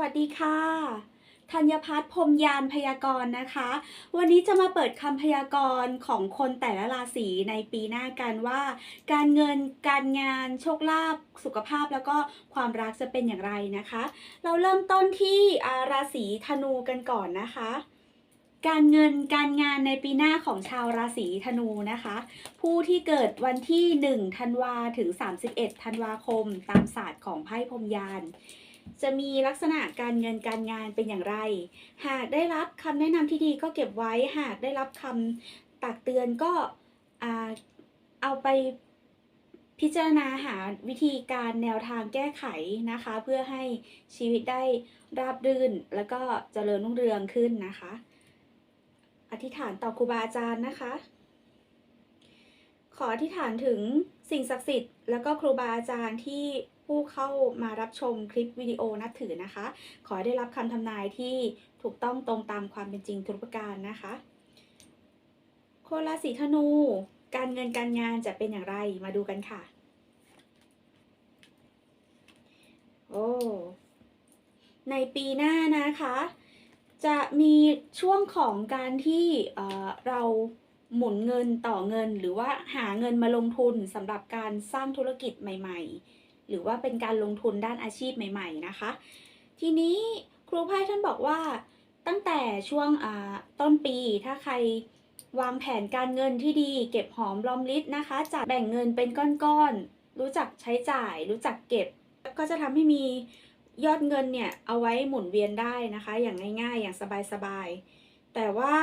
วัสดีค่ะธัญพัฒน์พรมยานพยากรณ์นะคะ วันนี้จะมาเปิดคำพยากรณ์ของคนแต่ละราศีในปีหน้ากันว่า การเงินการงานโชคลาภสุขภาพแล้วก็ความรักจะเป็นอย่างไรนะคะ เราเริ่มต้นที่ราศีธนูกันก่อนนะคะ การเงินการงานในปีหน้าของชาวราศีธนูนะคะ ผู้ที่เกิดวันที่1ธันวาถึง 31ธันวาคม ตามศาสตร์ของไพ่พรมยาน จะมีลักษณะการเงินการงานเป็นอย่างไร หากได้รับคำแนะนำที่ดีก็เก็บไว้ หากได้รับคำตักเตือนก็เอาไปพิจารณาหาวิธีการแนวทางแก้ไขนะคะ เพื่อให้ชีวิตได้ราบรื่น แล้วก็เจริญรุ่งเรืองขึ้นนะคะ อธิษฐานต่อครูบาอาจารย์นะคะ ขออธิษฐานถึงสิ่งศักดิ์สิทธิ์ แล้วก็ครูบาอาจารย์ที่ ผู้เข้ามารับชมคลิปวิดีโอนับถือนะคะ ขอได้รับคำทำนายที่ถูกต้องตรงตามความเป็นจริงทุกประการนะคะคนราศีธนู การเงินการงานจะเป็นอย่างไรมาดูกันค่ะ โอ้ในปีหน้านะคะ จะมีช่วงของการที่เอ่อเราหมุนเงินต่อเงินหรือว่าหาเงินมาลงทุนสำหรับการสร้างธุรกิจใหม่ ๆ หรือว่าเป็นการลงทุนด้านอาชีพใหม่ๆนะคะ ทีนี้ครูไพ่ท่านบอกว่าตั้งแต่ช่วงต้นปีถ้าใครวางแผนการเงินที่ดี เก็บหอมรอมริบนะคะจัดแบ่งเงินเป็นก้อนๆรู้จักใช้จ่าย รู้จักเก็บ ก็จะทำให้มียอดเงินเนี่ยเอาไว้หมุนเวียนได้นะคะ อย่างง่ายๆ อย่างสบายๆแต่ว่า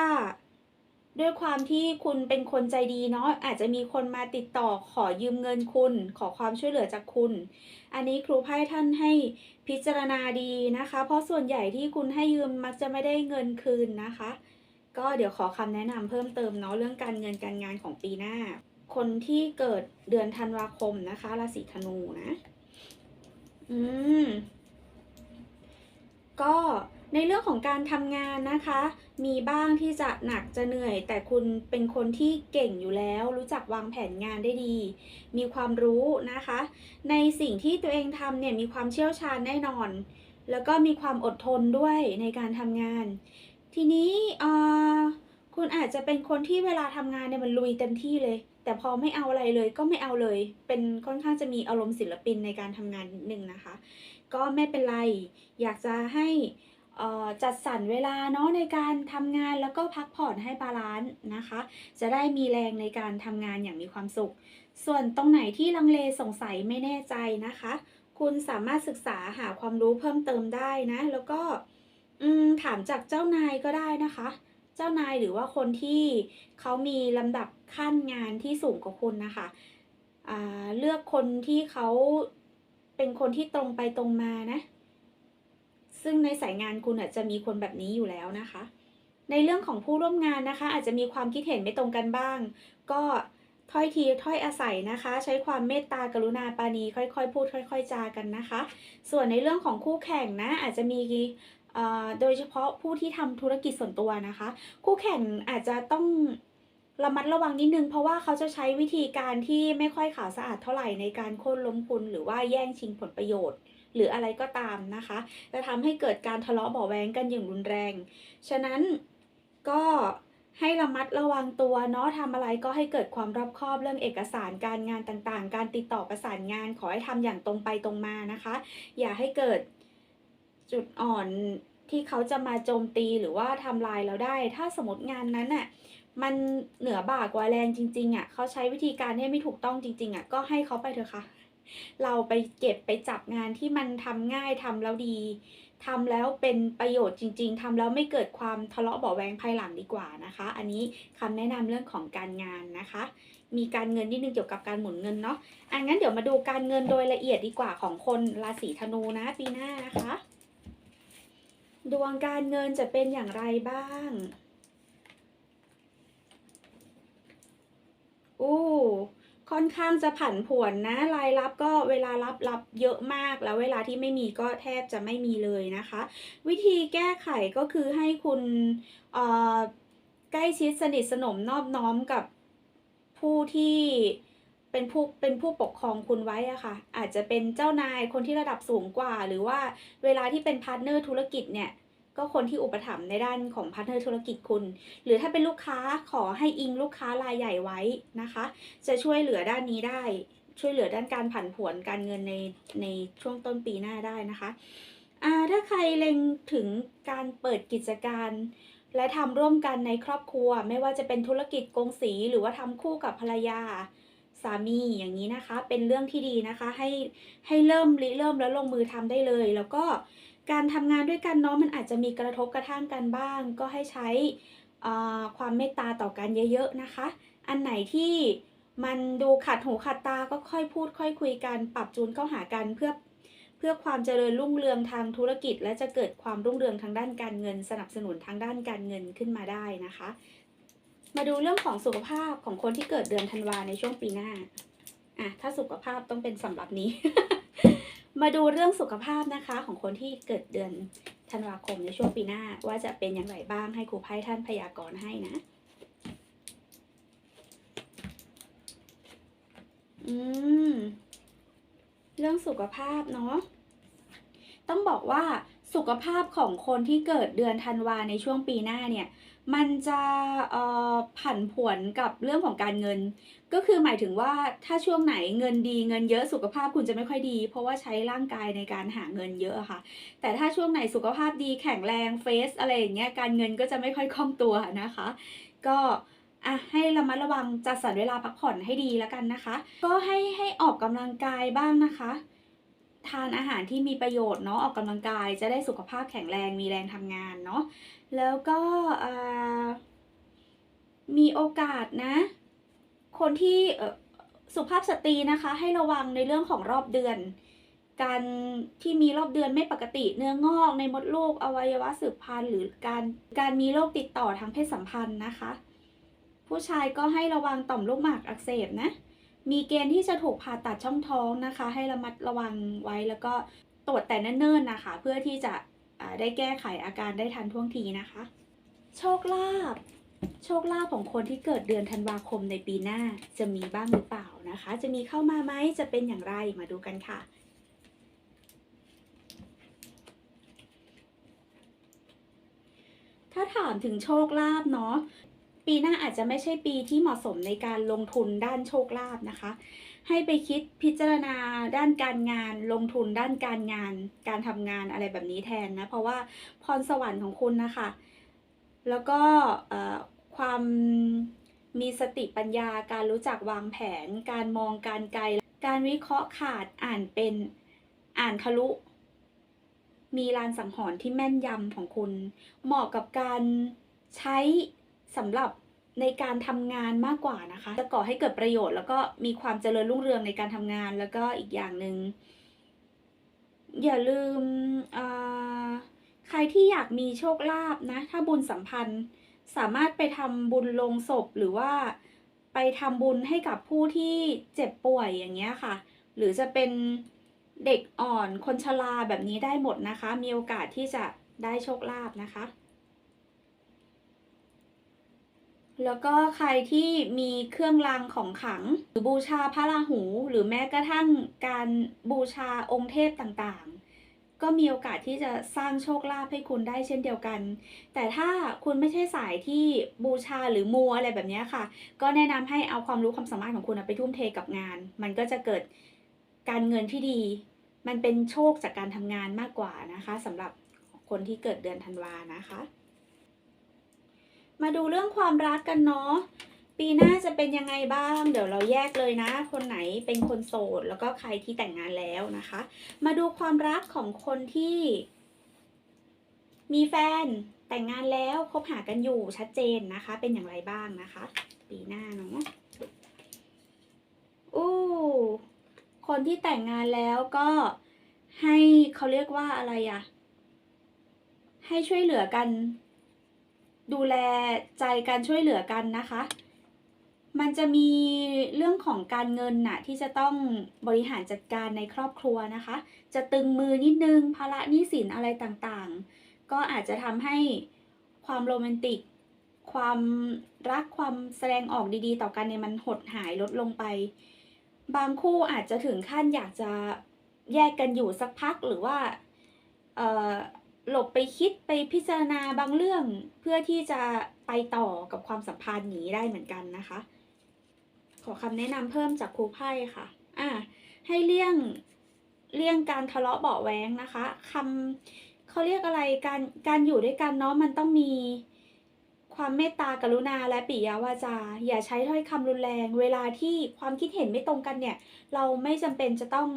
ด้วยความที่คุณเป็นคนใจดีเนาะอาจจะมีคนมาติดต่อขอยืมเงินคุณ ขอความช่วยเหลือจากคุณ อันนี้ครูไพ่ท่านให้พิจารณาดีนะคะ เพราะส่วนใหญ่ที่คุณให้ยืมมักจะไม่ได้เงินคืนนะคะ ก็เดี๋ยวขอคำแนะนำเพิ่มเติมเนาะเรื่องการเงินการงานของปีหน้า คนที่เกิดเดือนธันวาคมนะคะราศีธนูนะ อืม ก็ ในเรื่องของการทำงานนะคะ มีบ้างที่จะหนักจะเหนื่อย แต่คุณเป็นคนที่เก่งอยู่แล้ว รู้จักวางแผนงานได้ดี มีความรู้นะคะ ในสิ่งที่ตัวเองทำเนี่ยมีความเชี่ยวชาญแน่นอน แล้วก็มีความอดทนด้วยในการทำงาน ทีนี้คุณอาจจะเป็นคนที่เวลาทำงานเนี่ยมันลุยเต็มที่เลย แต่พอไม่เอาอะไรเลยก็ไม่เอาเลย เป็นค่อนข้างจะมีอารมณ์ศิลปินในการทำงานนิดนึงนะคะ ก็ไม่เป็นไร อยากจะให้ จัดสรรเวลาเนาะในการทำงานแล้วก็พักผ่อนให้บาลานซ์นะคะ จะได้มีแรงในการทำงานอย่างมีความสุข ส่วนตรงไหนที่ลังเลสงสัยไม่แน่ใจนะคะ คุณสามารถศึกษาหาความรู้เพิ่มเติมได้นะ แล้วก็อถามจากเจ้านายก็ได้นะคะ เจ้านายหรือว่าคนที่เขามีลำดับขั้นงานที่สูงกว่าคุณนะคะเลือกคนที่เขาเป็นคนที่ตรงไปตรงมานะ ซึ่งในสายงานคุณอาจจะมีคนแบบนี้อยู่แล้วนะคะ ในเรื่องของผู้ร่วมงานนะคะ อาจจะมีความคิดเห็นไม่ตรงกันบ้าง ก็ถ้อยทีถ้อยอาศัยนะคะ ใช้ความเมตตากรุณาปาณีค่อยๆ พูดค่อย ๆ จากันนะคะ ส่วนในเรื่องของคู่แข่งนะ อาจจะมีอ่อโดยเฉพาะผู้ที่ทำธุรกิจส่วนตัวนะคะ คู่แข่งอาจจะต้องระมัดระวังนิดนึงเพราะว่าเขาจะใช้วิธีการที่ไม่ค่อยขาวสะอาดเท่าไหร่ในการโค่นล้มคุณหรือว่าแย่งชิงผลประโยชน์ หรืออะไรก็ตามนะคะ จะทำให้เกิดการทะเลาะเบาะแว้งกันอย่างรุนแรง ฉะนั้นก็ให้ระมัดระวังตัวเนาะทำอะไรก็ให้เกิดความรอบคอบเรื่องเอกสารการงานต่างๆ การติดต่อประสานงานขอให้ทำอย่างตรงไปตรงมานะคะ อย่าให้เกิดจุดอ่อนที่เขาจะมาโจมตีหรือว่าทำลายเราได้ ถ้าสมมติงานนั้นน่ะมันเหนือบ่ากว่าแรงจริงๆอะเขาใช้วิธีการที่ไม่ถูกต้องจริง ๆอะก็ให้เขาไปเถอะค่ะ เราไปเก็บไปจับงานที่มันทำง่ายทำแล้วดีทำแล้วเป็นประโยชน์จริง ๆทำแล้วไม่เกิดความทะเลาะเบาแวงภายหลังดีกว่านะคะ อันนี้คำแนะนำเรื่องของการงานนะคะ มีการเงินนิดนึงเกี่ยวกับการหมุนเงินเนาะอันงั้นเดี๋ยวมาดูการเงินโดยละเอียดดีกว่าของคนราศีธนูนะปีหน้านะคะ ดวงการเงินจะเป็นอย่างไรบ้างอู้ ค่อนข้างจะผันผวนนะ รายรับก็เวลารับรับเยอะมาก แล้วเวลาที่ไม่มีก็แทบจะไม่มีเลยนะคะ วิธีแก้ไขก็คือให้คุณใกล้ชิดสนิทสนมนอบน้อมกับผู้ที่เป็นผู้เป็นผู้ปกครองคุณไว้อะค่ะ อาจจะเป็นเจ้านายคนที่ระดับสูงกว่า หรือว่าเวลาที่เป็นพาร์ทเนอร์ธุรกิจเนี่ย ก็คนที่อุปถัมภ์ในด้านของพาร์ทเนอร์ธุรกิจคุณ หรือถ้าเป็นลูกค้าขอให้อิงลูกค้ารายใหญ่ไว้นะคะ จะช่วยเหลือด้านนี้ได้ ช่วยเหลือด้านการผันผวนการเงินในในช่วงต้นปีหน้าได้นะคะถ้าใครเล็งถึงการเปิดกิจการ และทำร่วมกันในครอบครัว ไม่ว่าจะเป็นธุรกิจกงสีหรือว่าทำคู่กับภรรยาสามีอย่างนี้นะคะ เป็นเรื่องที่ดีนะคะให้ให้เริ่มริเริ่มแล้วลงมือทำได้เลย แล้วก็ การทำงานด้วยกันเนาะมันอาจจะมีกระทบกระทั่งกันบ้าง ก็ให้ใช้ความเมตตาต่อกันเยอะๆนะคะ อันไหนที่มันดูขัดหูขัดตาก็ค่อยพูด ค่อยคุยกันปรับจูนเข้าหากันเพื่อเพื่อความเจริญรุ่งเรืองทางธุรกิจ และจะเกิดความรุ่งเรืองทางด้านการเงิน สนับสนุนทางด้านการเงินขึ้นมาได้นะคะ มาดูเรื่องของสุขภาพของคนที่เกิดเดือนธันวาในช่วงปีหน้าอะถ้าสุขภาพต้องเป็นสำหรับนี้ มาดูเรื่องสุขภาพนะคะของคนที่เกิดเดือนธันวาคมในช่วงปีหน้าว่าจะเป็นอย่างไรบ้างให้ครูไพ่ท่านพยากรณ์ให้นะ อืม เรื่องสุขภาพเนาะ ต้องบอกว่า สุขภาพของคนที่เกิดเดือนธันวาในช่วงปีหน้าเนี่ย มันจะเอ่อผันผวนกับเรื่องของการเงิน ก็คือหมายถึงว่าถ้าช่วงไหนเงินดีเงินเยอะสุขภาพคุณจะไม่ค่อยดี เพราะว่าใช้ร่างกายในการหาเงินเยอะค่ะ แต่ถ้าช่วงไหนสุขภาพดีแข็งแรงเฟสอะไรอย่างเงี้ยการเงินก็จะไม่ค่อยคล่องตัวนะคะ ก็อะให้ระมัดระวังจัดสรรเวลาพักผ่อนให้ดีแล้วกันนะคะ ก็ให้ให้ออกกำลังกายบ้างนะคะ ทานอาหารที่มีประโยชน์เนาะออกกำลังกายจะได้สุขภาพแข็งแรงมีแรงทำงานเนาะแล้วก็มีโอกาสนะ คนที่สุภาพสตรีนะคะให้ระวังในเรื่องของรอบเดือน การที่มีรอบเดือนไม่ปกติเนื้องอกในมดลูกอวัยวะสืบพันธุ์หรือการการมีโรคติดต่อทางเพศสัมพันธ์นะคะ ผู้ชายก็ให้ระวังต่อมลูกหมากอักเสบนะ มีเกณฑ์ที่จะถูกผ่าตัดช่องท้องนะคะ ให้ระมัดระวังไว้แล้วก็ตรวจแต่เนิ่นๆนะคะ เพื่อที่จะได้แก้ไขอาการได้ทันท่วงทีนะคะ โชคลาภโชคลาภของคนที่เกิดเดือนธันวาคมในปีหน้าจะมีบ้างหรือเปล่านะคะ จะมีเข้ามาไหมจะเป็นอย่างไรมาดูกันค่ะ ถ้าถามถึงโชคลาภเนาะ ปีหน้าอาจจะไม่ใช่ปีที่เหมาะสมในการลงทุนด้านโชคลาภนะคะ ให้ไปคิดพิจารณาด้านการงาน ลงทุนด้านการงาน การทำงานอะไรแบบนี้แทนนะ เพราะว่าพรสวรรค์ของคุณนะคะ แล้วก็ความมีสติปัญญาการรู้จักวางแผน การมองการไกล การวิเคราะห์ขาดอ่านเป็นอ่านทะลุ มีลานสังหรณ์ที่แม่นยำของคุณ เหมาะกับการใช้สำหรับ ในการทำงานมากกว่านะคะ จะก่อให้เกิดประโยชน์ แล้วก็มีความเจริญรุ่งเรืองในการทำงานแล้วก็อีกอย่างหนึ่งอย่าลืมใครที่อยากมีโชคลาภนะ ถ้าบุญสัมพันธ์สามารถไปทำบุญลงศพหรือว่าไปทำบุญให้กับผู้ที่เจ็บป่วยอย่างเงี้ยค่ะ หรือจะเป็นเด็กอ่อนคนชราแบบนี้ได้หมดนะคะ มีโอกาสที่จะได้โชคลาภนะคะ แล้วก็ใครที่มีเครื่องรางของขลัง หรือบูชาพระราหู หรือแม้กระทั่งการบูชาองค์เทพต่างๆ ก็มีโอกาสที่จะสร้างโชคลาภให้คุณได้เช่นเดียวกัน แต่ถ้าคุณไม่ใช่สายที่บูชาหรือมูอะไรแบบนี้ค่ะ ก็แนะนำให้เอาความรู้ความสามารถของคุณไปทุ่มเทกับงาน มันก็จะเกิดการเงินที่ดี มันเป็นโชคจากการทำงานมากกว่านะคะสำหรับคนที่เกิดเดือนธันวานะคะ มาดูเรื่องความรักกันเนาะ ปีหน้าจะเป็นยังไงบ้าง เดี๋ยวเราแยกเลยนะ คนไหนเป็นคนโสด แล้วก็ใครที่แต่งงานแล้วนะคะ มาดูความรักของคนที่ มีแฟนแต่งงานแล้วคบหากันอยู่ชัดเจนนะคะ เป็นอย่างไรบ้างนะคะ ปีหน้าเนาะอู้คนที่แต่งงานแล้วก็ให้เขาเรียกว่าอะไรอะให้ช่วยเหลือกัน ดูแลใจการช่วยเหลือกันนะคะ มันจะมีเรื่องของการเงินน่ะที่จะต้องบริหารจัดการในครอบครัวนะคะ จะตึงมือนิดนึงภาระหนี้สินอะไรต่างๆ ก็อาจจะทำให้ความโรแมนติก ความรักความแสดงออกดีๆ ต่อกันเนี่ยมันหดหายลดลงไป บางคู่อาจจะถึงขั้นอยากจะแยกกันอยู่สักพักหรือว่า หลบไปคิดไปพิจารณาบางเรื่องเพื่อที่จะไปต่อกับความสัมพันธ์นี้ได้เหมือนกันนะคะ ขอคำแนะนำเพิ่มจากครูไพ่ค่ะ อ่า ให้เลี่ยงเลี่ยงการทะเลาะเบาแว้งนะคะคำเขาเรียกอะไรการการอยู่ด้วยกันเนาะมันต้องมีความเมตตากรุณาและปิยวาจา อย่าใช้ถ้อยคำรุนแรง เวลาที่ความคิดเห็นไม่ตรงกันเนี่ย เราไม่จำเป็นจะต้อง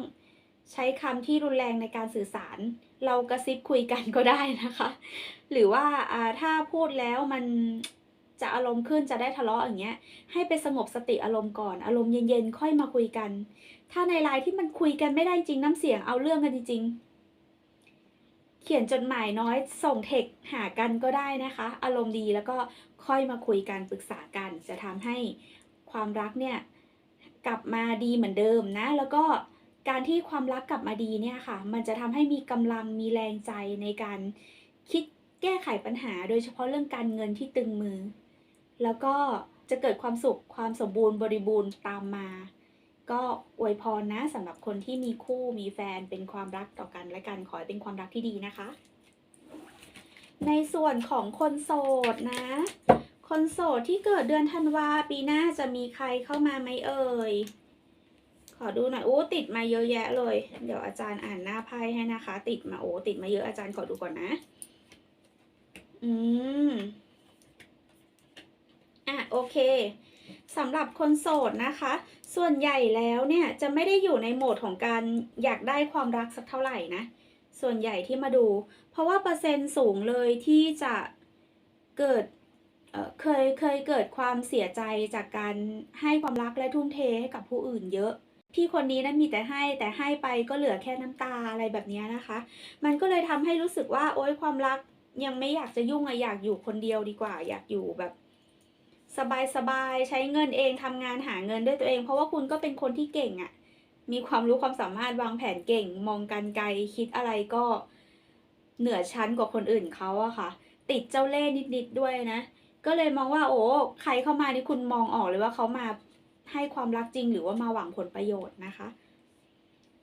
ใช้คำที่รุนแรงในการสื่อสาร เรากระซิบคุยกันก็ได้นะคะ หรือว่าอ่าถ้าพูดแล้วมันจะอารมณ์ขึ้นจะได้ทะเลาะอย่างเงี้ย ให้ไปสงบสติอารมณ์ก่อน อารมณ์เย็นๆค่อยมาคุยกัน ถ้าในไลน์ที่มันคุยกันไม่ได้จริงน้ำเสียงเอาเรื่องกันจริงๆ เขียนจดหมายน้อยส่งเทคหากันก็ได้นะคะ อารมณ์ดีแล้วก็ค่อยมาคุยกันปรึกษากัน จะทำให้ความรักเนี่ยกลับมาดีเหมือนเดิมนะ แล้วก็ การที่ความรักกลับมาดีเนี่ยค่ะ มันจะทำให้มีกำลังมีแรงใจในการคิดแก้ไขปัญหา โดยเฉพาะเรื่องการเงินที่ตึงมือ แล้วก็จะเกิดความสุขความสมบูรณ์บริบูรณ์ตามมา ก็อวยพรนะสำหรับคนที่มีคู่มีแฟนเป็นความรักต่อกันและกันขอให้เป็นความรักที่ดีนะคะ ในส่วนของคนโสดนะ คนโสดที่เกิดเดือนธันวาปีหน้าจะมีใครเข้ามาไหมเอ่ย ขอดูหน่อยโอ้ติดมาเยอะแยะเลย เดี๋ยวอาจารย์อ่านหน้าไพ่ให้นะคะ ติดมาโอ้ติดมาเยอะอาจารย์ขอดูก่อนนะ อืมอะโอเคสำหรับคนโสดนะคะ ส่วนใหญ่แล้วเนี่ยจะไม่ได้อยู่ในโหมดของการอยากได้ความรักสักเท่าไหร่นะ ส่วนใหญ่ที่มาดู เพราะว่าเปอร์เซ็นต์สูงเลยที่จะเกิดเเคยเคยเกิดความเสียใจจากการให้ความรักและทุ่มเทให้กับผู้อื่นเยอะ พี่คนนี้นั้นมีแต่ให้แต่ให้ไปก็เหลือแค่น้ำตาอะไรแบบนี้นะคะ มันก็เลยทำให้รู้สึกว่า โอ๊ยความรักยังไม่อยากจะยุ่งอะอยากอยู่คนเดียวดีกว่า อยากอยู่แบบ สบายสบายๆใช้เงินเองทำงานหาเงินด้วยตัวเอง เพราะว่าคุณก็เป็นคนที่เก่งอะ่ะมีความรู้ความสามารถวางแผนเก่ง มองการไกลคิดอะไรก็เหนือชั้นกว่าคนอื่นเขาอะค่ะ ติดเจ้าเล่ห์นิดๆด้วยนะ ก็เลยมองว่าโอ้ใครเข้ามานี่คุณมองออกเลยว่าเขามา ให้ความรักจริงหรือว่ามาหวังผลประโยชน์นะคะ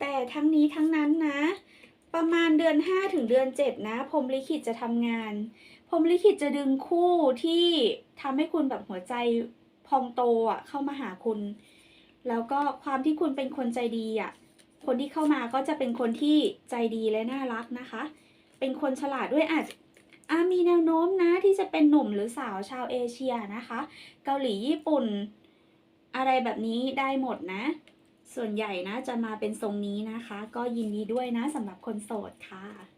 แต่ทั้งนี้ทั้งนั้นนะ ประมาณเดือนห้าถึงเดือนเจ็ดนะพรมลิขิตจะทำงานพรมลิขิตจะดึงคู่ที่ทำให้คุณแบบหัวใจพองโตอะเข้ามาหาคุณ แล้วก็ความที่คุณเป็นคนใจดีอะคนที่เข้ามาก็จะเป็นคนที่ใจดีและน่ารักนะคะ เป็นคนฉลาดด้วยอาจอามีแนวโน้มนะที่จะเป็นหนุ่มหรือสาวชาวเอเชียนะคะ เกาหลีญี่ปุ่น อะไรแบบนี้ได้หมดนะ ส่วนใหญ่นะจะมาเป็นทรงนี้นะคะ ก็ยินดีด้วยนะสำหรับคนโสดค่ะ